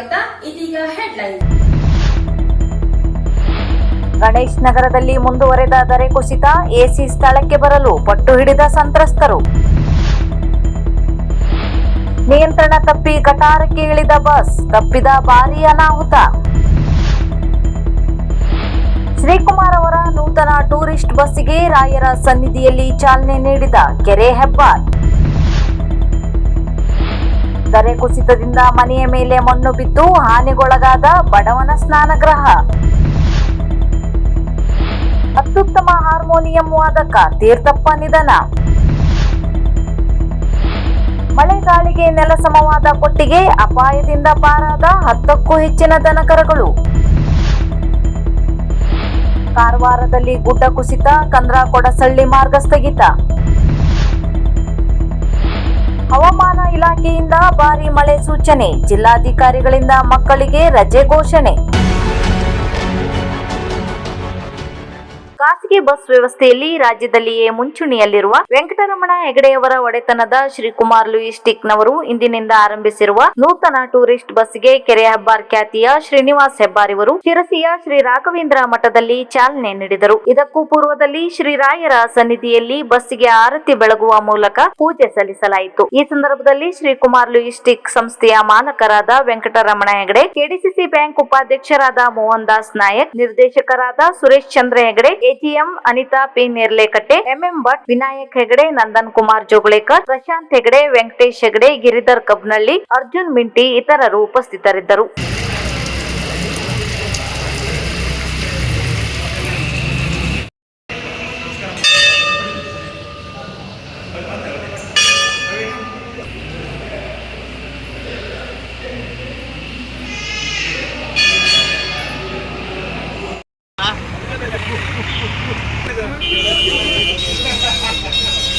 ಸ್ವಾಗತ. ಇದೀಗ ಹೆಡ್ಲೈನ್ ಗಣೇಶ್ ನಗರದಲ್ಲಿ ಮುಂದುವರೆದ ದರೆ ಕುಸಿತ, ಎಸಿ ಸ್ಥಳಕ್ಕೆ ಬರಲು ಪಟ್ಟು ಹಿಡಿದ ಸಂತ್ರಸ್ತರು. ನಿಯಂತ್ರಣ ತಪ್ಪಿ ಗಟಾರಕ್ಕೆ ಇಳಿದ ಬಸ್, ತಪ್ಪಿದ ಭಾರೀ ಅನಾಹುತ. ಶ್ರೀಕುಮಾರ್ ಅವರ ನೂತನ ಟೂರಿಸ್ಟ್ ಬಸ್ಸಿಗೆ ರಾಯರ ಸನ್ನಿಧಿಯಲ್ಲಿ ಚಾಲನೆ ನೀಡಿದ ಕೆರೆ ಹೆಬ್ಬಾರ್. ದರೆ ಕುಸಿತದಿಂದ ಮನೆಯ ಮೇಲೆ ಮಣ್ಣು ಬಿದ್ದು ಹಾನಿಗೊಳಗಾದ ಬಡವನ ಸ್ನಾನಗ್ರಹ ಅತ್ಯುತ್ತಮ ಹಾರ್ಮೋನಿಯಂ ವಾದಕ ತೀರ್ಥಪ್ಪ ನಿಧನ. ಮಳೆಗಾಳಿಗೆ ನೆಲಸಮವಾದ ಕೊಟ್ಟಿಗೆ ಅಪಾಯದಿಂದ ಪಾರಾದ ಹತ್ತಕ್ಕೂ ಹೆಚ್ಚಿನ ದನಕರಗಳು. ಕಾರವಾರದಲ್ಲಿ ಗುಡ್ಡ ಕುಸಿತ ಕಂದ್ರ ಕೊಡಸಳ್ಳಿ ಮಾರ್ಗ ಸ್ಥಗಿತ ಹವಾಮಾನ ಇಲಾಖೆಯಿಂದ ಭಾರಿ ಮಳೆ ಸೂಚನೆ. ಜಿಲ್ಲಾಧಿಕಾರಿಗಳಿಂದ ಮಕ್ಕಳಿಗೆ ರಜೆ ಘೋಷಣೆ. ಖಾಸಗಿ ಬಸ್ ವ್ಯವಸ್ಥೆಯಲ್ಲಿ ರಾಜ್ಯದಲ್ಲಿಯೇ ಮುಂಚೂಣಿಯಲ್ಲಿರುವ ವೆಂಕಟರಮಣ ಹೆಗಡೆಯವರ ಒಡೆತನದ ಶ್ರೀಕುಮಾರ್ ಲೂಯಿಸ್ಟಿಕ್ನವರು ಇಂದಿನಿಂದ ಆರಂಭಿಸಿರುವ ನೂತನ ಟೂರಿಸ್ಟ್ ಬಸ್ಗೆ ಕೆರೆ ಹೆಬ್ಬಾರ್ ಖ್ಯಾತಿಯ ಶ್ರೀನಿವಾಸ್ ಹೆಬ್ಬಾರಿವರು ಶಿರಸಿಯ ಶ್ರೀ ರಾಘವೇಂದ್ರ ಮಠದಲ್ಲಿ ಚಾಲನೆ ನೀಡಿದರು. ಇದಕ್ಕೂ ಪೂರ್ವದಲ್ಲಿ ಶ್ರೀರಾಯರ ಸನ್ನಿಧಿಯಲ್ಲಿ ಬಸ್ಸಿಗೆ ಆರತಿ ಬೆಳಗುವ ಮೂಲಕ ಪೂಜೆ ಸಲ್ಲಿಸಲಾಯಿತು. ಈ ಸಂದರ್ಭದಲ್ಲಿ ಶ್ರೀಕುಮಾರ್ ಲೂಯಿಸ್ಟಿಕ್ ಸಂಸ್ಥೆಯ ಮಾಲಕರಾದ ವೆಂಕಟರಮಣ ಹೆಗಡೆ, ಕೆಡಿಸಿಸಿ ಬ್ಯಾಂಕ್ ಉಪಾಧ್ಯಕ್ಷರಾದ ಮೋಹನ್ ದಾಸ್ ನಾಯಕ್, ನಿರ್ದೇಶಕರಾದ Suresh Chandra Hegde AGM Anita P Nerlekatte, MM Bhat, Vinayak Hegde, Nandan Kumar Jogalekar Prashant Hegde, Venkatesh Hegde, Giridhar Kabnalli, Arjun Minti ಇತರರು ಉಪಸ್ಥಿತರಿದ್ದರು.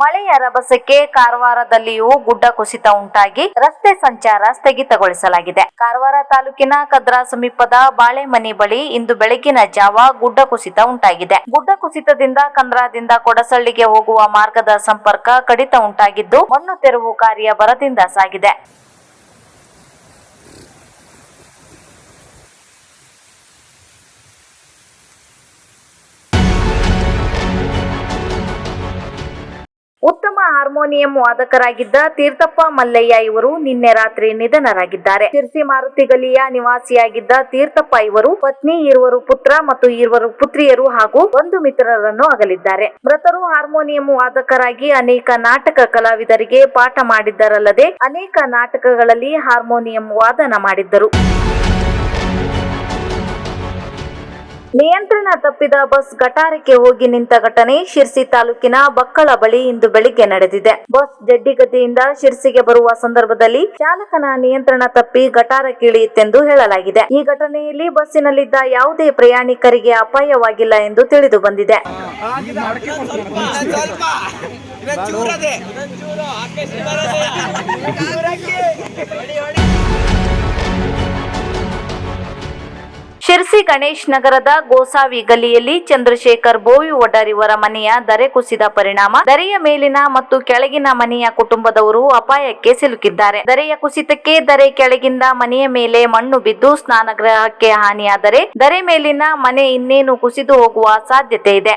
ಮಳೆಯ ರಭಸಕ್ಕೆ ಕಾರವಾರದಲ್ಲಿಯೂ ಗುಡ್ಡ ಕುಸಿತ ಉಂಟಾಗಿ ರಸ್ತೆ ಸಂಚಾರ ಸ್ಥಗಿತಗೊಳಿಸಲಾಗಿದೆ. ಕಾರವಾರ ತಾಲೂಕಿನ ಕದ್ರಾ ಸಮೀಪದ ಬಾಳೆಮನಿ ಬಳಿ ಇಂದು ಬೆಳಗಿನ ಜಾವ ಗುಡ್ಡ ಕುಸಿತ ಉಂಟಾಗಿದೆ. ಗುಡ್ಡ ಕುಸಿತದಿಂದ ಕಂದ್ರಾದಿಂದ ಕೊಡಸಳ್ಳಿಗೆ ಹೋಗುವ ಮಾರ್ಗದ ಸಂಪರ್ಕ ಕಡಿತ ಉಂಟಾಗಿದ್ದು ಮಣ್ಣು ತೆರವು ಕಾರ್ಯ ಬರದಿಂದ ಸಾಗಿದೆ. ಉತ್ತಮ ಹಾರ್ಮೋನಿಯಂ ವಾದಕರಾಗಿದ್ದ ತೀರ್ಥಪ್ಪ ಮಲ್ಲಯ್ಯ ಇವರು ನಿನ್ನೆ ರಾತ್ರಿ ನಿಧನರಾಗಿದ್ದಾರೆ. ಶಿರ್ಸಿ ಮಾರುತಿ ಗಲಿಯ ನಿವಾಸಿಯಾಗಿದ್ದ ತೀರ್ಥಪ್ಪ ಇವರು ಪತ್ನಿ, ಇರುವರು ಪುತ್ರ ಮತ್ತು ಇರುವರು ಪುತ್ರಿಯರು ಹಾಗೂ ಒಂದು ಮಿತ್ರರನ್ನು ಅಗಲಿದ್ದಾರೆ. ಮೃತರು ಹಾರ್ಮೋನಿಯಂ ವಾದಕರಾಗಿ ಅನೇಕ ನಾಟಕ ಕಲಾವಿದರಿಗೆ ಪಾಠ ಮಾಡಿದ್ದರಲ್ಲದೆ ಅನೇಕ ನಾಟಕಗಳಲ್ಲಿ ಹಾರ್ಮೋನಿಯಂ ವಾದನ ಮಾಡಿದ್ದರು. ತಪ್ಪಿದ ಬಸ್ ಗಟಾರಕ್ಕೆ ಹೋಗಿ ನಿಂತ ಘಟನೆ ಶಿರ್ಸಿ ತಾಲೂಕಿನ ಬಕ್ಕಳ ಬಳಿ ಇಂದು ಬೆಳಿಗ್ಗೆ ನಡೆದಿದೆ. ಬಸ್ ಜಡ್ಡಿಗದ್ದೆಯಿಂದ ಶಿರ್ಸಿಗೆ ಬರುವ ಸಂದರ್ಭದಲ್ಲಿ ಚಾಲಕನ ನಿಯಂತ್ರಣ ತಪ್ಪಿ ಗಟಾರಕ್ಕೆ ಇಳಿಯಿತೆಂದು ಹೇಳಲಾಗಿದೆ. ಈ ಘಟನೆಯಲ್ಲಿ ಬಸ್ಸಿನಲ್ಲಿದ್ದ ಯಾವುದೇ ಪ್ರಯಾಣಿಕರಿಗೆ ಅಪಾಯವಾಗಿಲ್ಲ ಎಂದು ತಿಳಿದು ಬಂದಿದೆ. ಶಿರ್ಸಿ ಗಣೇಶ್ ನಗರದ ಗೋಸಾವಿ ಗಲಿಯಲ್ಲಿ ಚಂದ್ರಶೇಖರ್ ಬೋವಿ ಒಡ್ಡರಿವರ ಮನೆಯ ದರೆ ಕುಸಿದ ಪರಿಣಾಮ. ದರೆಯ ಮೇಲಿನ ಮತ್ತು ಕೆಳಗಿನ ಮನೆಯ ಕುಟುಂಬದವರು ಅಪಾಯಕ್ಕೆ ಸಿಲುಕಿದ್ದಾರೆ. ದರೆಯ ಕುಸಿತಕ್ಕೆ ದರೆ ಕೆಳಗಿಂದ ಮನೆಯ ಮೇಲೆ ಮಣ್ಣು ಬಿದ್ದು ಸ್ನಾನಗೃಹಕ್ಕೆ ಹಾನಿಯಾದರೆ, ದರೆ ಮೇಲಿನ ಮನೆ ಇನ್ನೇನು ಕುಸಿದು ಹೋಗುವ ಸಾಧ್ಯತೆ ಇದೆ.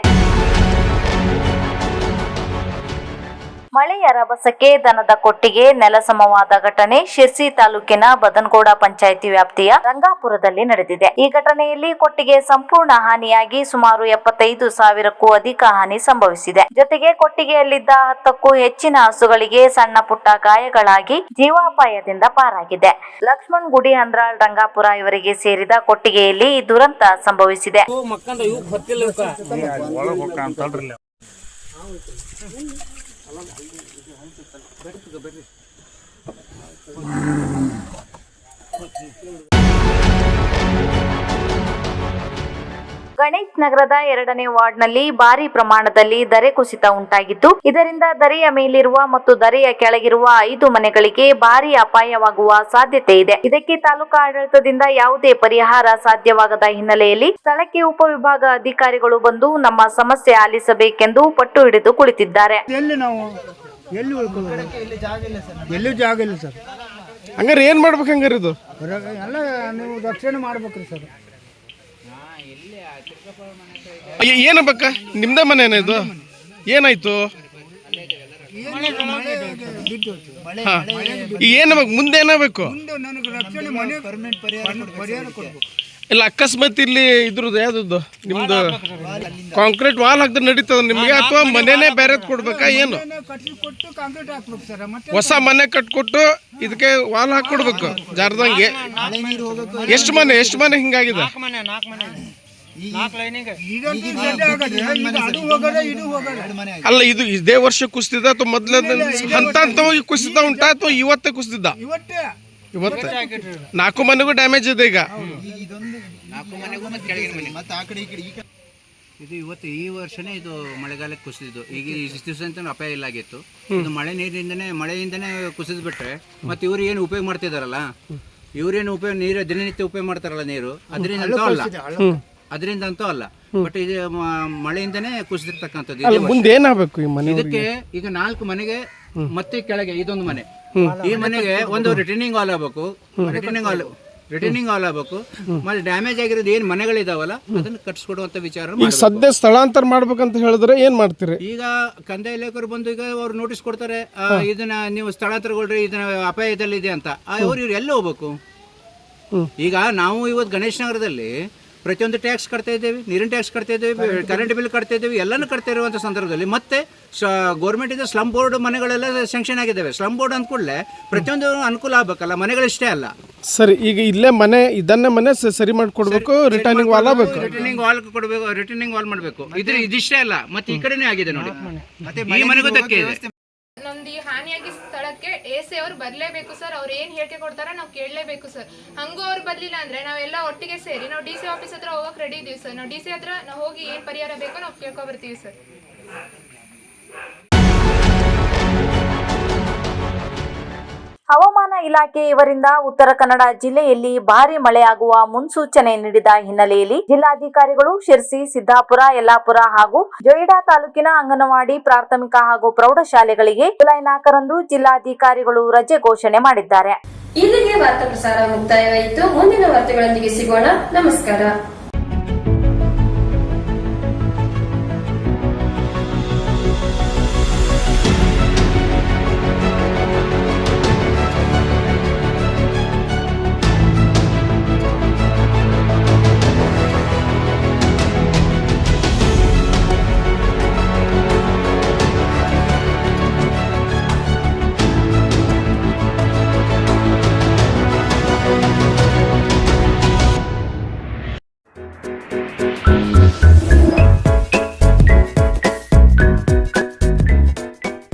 ಮಳೆಯ ರಭಸಕ್ಕೆ ದನದ ಕೊಟ್ಟಿಗೆ ನೆಲಸಮವಾದ ಘಟನೆ ಶಿರ್ಸಿ ತಾಲೂಕಿನ ಬದನಗೌಡ ಪಂಚಾಯಿತಿ ವ್ಯಾಪ್ತಿಯ ರಂಗಾಪುರದಲ್ಲಿ ನಡೆದಿದೆ. ಈ ಘಟನೆಯಲ್ಲಿ ಕೊಟ್ಟಿಗೆ ಸಂಪೂರ್ಣ ಹಾನಿಯಾಗಿ ಸುಮಾರು ಎಪ್ಪತ್ತೈದು ಸಾವಿರಕ್ಕೂ ಅಧಿಕ ಹಾನಿ ಸಂಭವಿಸಿದೆ. ಜೊತೆಗೆ ಕೊಟ್ಟಿಗೆಯಲ್ಲಿದ್ದ ಹತ್ತಕ್ಕೂ ಹೆಚ್ಚಿನ ಹಸುಗಳಿಗೆ ಸಣ್ಣ ಪುಟ್ಟ ಗಾಯಗಳಾಗಿ ಜೀವಾಪಾಯದಿಂದ ಪಾರಾಗಿದೆ. ಲಕ್ಷ್ಮಣ್ ಗುಡಿ ಹಂದ್ರಾಳ್ ರಂಗಾಪುರ ಇವರಿಗೆ ಸೇರಿದ ಕೊಟ್ಟಿಗೆಯಲ್ಲಿ ಈ ದುರಂತ ಸಂಭವಿಸಿದೆ. ಅಂತಲ್ರಿ ಗಣೇಶ್ ನಗರದ ಎರಡನೇ ವಾರ್ಡ್ನಲ್ಲಿ ಭಾರಿ ಪ್ರಮಾಣದಲ್ಲಿ ದರೆ ಕುಸಿತ ಉಂಟಾಗಿದ್ದು ಇದರಿಂದ ದರೆಯ ಮೇಲಿರುವ ಮತ್ತು ದರೆಯ ಕೆಳಗಿರುವ ಐದು ಮನೆಗಳಿಗೆ ಭಾರಿ ಅಪಾಯವಾಗುವ ಸಾಧ್ಯತೆ ಇದೆ. ಇದಕ್ಕೆ ತಾಲೂಕಾ ಆಡಳಿತದಿಂದ ಯಾವುದೇ ಪರಿಹಾರ ಸಾಧ್ಯವಾಗದ ಹಿನ್ನೆಲೆಯಲ್ಲಿ ಸ್ಥಳಕ್ಕೆ ಉಪವಿಭಾಗ ಅಧಿಕಾರಿಗಳು ಬಂದು ನಮ್ಮ ಸಮಸ್ಯೆ ಆಲಿಸಬೇಕೆಂದು ಪಟ್ಟು ಹಿಡಿದು ಕುಳಿತಿದ್ದಾರೆ. ಎಲ್ಲಿ ನಾವು? ಎಲ್ಲಿ ಉಳ್ಕೋಬೇಕು ಎಲ್ಲಿ ಜಾಗ ಇಲ್ಲ ಸರ್? ಹಂಗಾರೆ ಏನ್ ಮಾಡ್ಬೇಕು ಹಂಗಾರೆ ಇದು? ಎಲ್ಲ ನೀವು ರಕ್ಷಣೆ ಮಾಡ್ಬೇಕ್ರಿ ಸರ್. ಏ- ಏನಬೇಕ ನಿಮ್ದೇ ಮನೆ ಇದು. ಏನಾಯ್ತು? ಏನು ಮುಂದೆ ಏನಾಗಬೇಕು? ಇಲ್ಲ ಅಕಸ್ಮಾತ್ ಇಲ್ಲಿ ಇದ್ರದ್ದು ಯಾವ್ದು ನಿಮ್ದು ಕಾಂಕ್ರೀಟ್ ವಾಲ್ ಹಾಕಿದ್ರೆ ನಡೀತದ. ನಿಮ್ಗೆ ಅಥವಾ ಮನೆನೇ ಬೇರೆ ಕೊಡ್ಬೇಕಾ ಏನು? ಕಟ್ಟಿ ಕೊಟ್ಟು ಕಾಂಕ್ರೀಟ್ ಹಾಕ್ಬೇಕು ಸರ್. ಮತ್ತೆ ಹೊಸ ಮನೆ ಕಟ್ಕೊಟ್ಟು ಇದಕ್ಕೆ ವಾಲ್ ಹಾಕೊಡ್ಬೇಕು ಜಾರ್ದಂಗೆ. ಎಷ್ಟು ಮನೆ ಎಷ್ಟು ಮನೆ ಹಿಂಗಾಗಿದೆ? ಅಲ್ಲ ಇದು ಇದೇ ವರ್ಷ ಕುಸಿದ ಅಥವಾ ಮೊದ್ಲ ಹಂತ ಹಂತವಾಗಿ ಕುಸಿತ ಉಂಟಾ ಅಥವಾ ಇವತ್ತೇ ಕುಸಿದ ಇವತ್ತೇ. ಇವತ್ತು. ನಾಲ್ಕು ಮನೆಗೂ ಡ್ಯಾಮೇಜ್ ಇದೆ ಈಗ. ಇದು ಇವತ್ತು ಈ ವರ್ಷನೇ ಇದು ಮಳೆಗಾಲಕ್ಕೆ ಕುಸಿದಿದ್ದು. ಈಗ ಇಷ್ಟು ದಿವಸ ಅಂತ ಅಪಾಯ ಇಲ್ಲ ಆಗಿತ್ತು. ಇದು ಮಳೆ ನೀರಿಂದನೇ ಮಳೆಯಿಂದನೇ ಕುಸಿದ್ಬಿಟ್ರೆ ಮತ್ತೆ ಇವ್ರು ಏನು ಉಪಯೋಗ ಮಾಡ್ತಿದಾರಲ್ಲ? ಇವ್ರೇನು ಉಪಯೋಗ ನೀರು ದಿನನಿತ್ಯ ಉಪಯೋಗ ಮಾಡ್ತಾರಲ್ಲ ನೀರು? ಅದರಿಂದ ಅಂತೂ ಅಲ್ಲ. ಅದರಿಂದ ಅಂತೂ ಅಲ್ಲ. ಬಟ್ ಇದು ಮ- ಮಳೆಯಿಂದನೇ ಕುಸಿದಿರ್ತಕ್ಕಂಥದ್ದು. ಮುಂದೆ ಏನಾಗಬೇಕು ಈ ಮನೆ ಇದಕ್ಕೆ ಈಗ ನಾಲ್ಕು ಮನೆಗೆ ಮತ್ತೆ ಕೆಳಗೆ ಇದೊಂದು ಮನೆ. ಈ ಮನೆಗೆ ಒಂದು ರಿಟರ್ನಿಂಗ್ ಹಾಲ್ ಆಗ್ಬೇಕು. ರಿಟರ್ನಿಂಗ್ ಹಾಲ್ ರಿಟರ್ನಿಂಗ್ ಆಲ್ ಆಗಬೇಕು. ಮತ್ತೆ ಡ್ಯಾಮೇಜ್ ಆಗಿರೋದು ಏನು ಮನೆಗಳಿದಾವಲ್ಲ ಅದನ್ನ ಕಟ್ಸ್ಕೊಡುವಂತ ವಿಚಾರ ಈಗ ಮಾಡ್ಬೇಕು. ಸದ್ಯ ಸ್ಥಳಾಂತರ ಮಾಡ್ಬೇಕಂತ ಹೇಳಿದ್ರೆ ಏನ್ ಮಾಡ್ತೀರಿ? ಈಗ ಕಂದಾಯ ಇಲಾಖೆಯವರು ಬಂದು ಈಗ ಅವ್ರು ನೋಟಿಸ್ ಕೊಡ್ತಾರೆ ಆ, ಇದನ್ನ ನೀವು ಸ್ಥಳಾಂತರಗೊಳ್ರಿ ಇದನ್ನ ಅಪಾಯದಲ್ಲಿದೆ ಅಂತ. ಆ, ಅವ್ರು ಇವ್ರು ಎಲ್ಲ ಹೋಗ್ಬೇಕು? ಈಗ ನಾವು ಇವತ್ತು ಗಣೇಶ ನಗರದಲ್ಲಿ ಪ್ರತಿಯೊಂದು ಟ್ಯಾಕ್ಸ್ ಕಟ್ತಾ ಇದ್ದೇವೆ ನೀರಿನ ಟ್ಯಾಕ್ಸ್ ಕಟ್ತಾ ಇದ್ದೇವೆ ಕರೆಂಟ್ ಬಿಲ್ ಕಟ್ತಾ ಇದ್ದೇವೆ ಎಲ್ಲನೂ ಕಟ್ತಾ ಇರುವಂಥ ಸಂದರ್ಭದಲ್ಲಿ ಮತ್ತೆ ಗೌರ್ಮೆಂಟ್ ಇಂದ ಸ್ಲಮ್ ಬೋರ್ಡ್ ಮನೆಗಳೆಲ್ಲ ಸ್ಯಾಂಕ್ಷನ್ ಆಗಿದ್ದಾವೆ. ಸ್ಲಮ್ ಬೋರ್ಡ್ ಅಂದ್ಕೂಡಲೇ ಪ್ರತಿಯೊಂದು ಅನುಕೂಲ ಆಗ್ಬೇಕಲ್ಲ ಮನೆಗಳಿಷ್ಟೇ ಅಲ್ಲ. ಸರಿ ಈಗ ಇಲ್ಲೇ ಮನೆ ಇದನ್ನೇ ಮನೆ ಸ- ಸರಿ ಮಾಡ್ಕೊಡ್ಬೇಕು ರಿಟರ್ನಿಂಗ್ ವಾಲ್ ಬೇಕು ರಿಟರ್ನಿಂಗ್ ವಾಲ್ ಕೊಡಬೇಕು ರಿಟರ್ನಿಂಗ್ ವಾಲ್ ಮಾಡಬೇಕು. ಇದ್ರ ಇದಿಷ್ಟೇ ಅಲ್ಲ ಮತ್ತೆ ಈ ಕಡೆನೇ ಆಗಿದೆ ನೋಡಿ. ಈ ಮನೆಗೂ ಧಕ್ಕೆ ಇದೆ. ನಮ್ದು ಈ ಹಾನಿಯಾಗಿ ಸ್ಥಳಕ್ಕೆ ಎ ಸಿ ಅವ್ರು ಬರ್ಲೇಬೇಕು ಸರ್ ಅವ್ರು ಏನ್ ಹೇಳಿಕೆ ಕೊಡ್ತಾರ ನಾವು ಕೇಳಲೇಬೇಕು ಸರ್. ಹಂಗೂ ಅವ್ರು ಬರ್ಲಿಲ್ಲ ಅಂದ್ರೆ ನಾವೆಲ್ಲ ಒಟ್ಟಿಗೆ ಸೇರಿ ನಾವು ಡಿ ಸಿ ಆಫೀಸ್ ಹತ್ರ ಹೋಗಕ್ ರೆಡಿ ಇದೀವಿ ಸರ್. ನಾವು ಡಿ ಸಿ ಹತ್ರ ನಾವು ಹೋಗಿ ಏನ್ ಪರಿಹಾರ ಬೇಕೋ ನಾವು ಕೇಳ್ಕೊ ಬರ್ತೀವಿ ಸರ್. ಹವಾಮಾನ ಇಲಾಖೆ ಇವರಿಂದ ಉತ್ತರ ಕನ್ನಡ ಜಿಲ್ಲೆಯಲ್ಲಿ ಭಾರಿ ಮಳೆಯಾಗುವ ಮುನ್ಸೂಚನೆ ನೀಡಿದ ಹಿನ್ನೆಲೆಯಲ್ಲಿ ಜಿಲ್ಲಾಧಿಕಾರಿಗಳು ಶಿರ್ಸಿ, ಸಿದ್ದಾಪುರ, ಯಲ್ಲಾಪುರ ಹಾಗೂ ಜೊಯಿಡಾ ತಾಲೂಕಿನ ಅಂಗನವಾಡಿ ಪ್ರಾಥಮಿಕ ಹಾಗೂ ಪ್ರೌಢಶಾಲೆಗಳಿಗೆ ಜುಲೈ ನಾಲ್ಕರಂದು ಜಿಲ್ಲಾಧಿಕಾರಿಗಳು ರಜೆ ಘೋಷಣೆ ಮಾಡಿದ್ದಾರೆ. ಇಲ್ಲಿಗೆ ವಾರ್ತಾ ಪ್ರಸಾರ ಮುಕ್ತಾಯವಾಯಿತು. ಮುಂದಿನ ವಾರ್ತೆಗಳೊಂದಿಗೆ ಸಿಗೋಣ. ನಮಸ್ಕಾರ.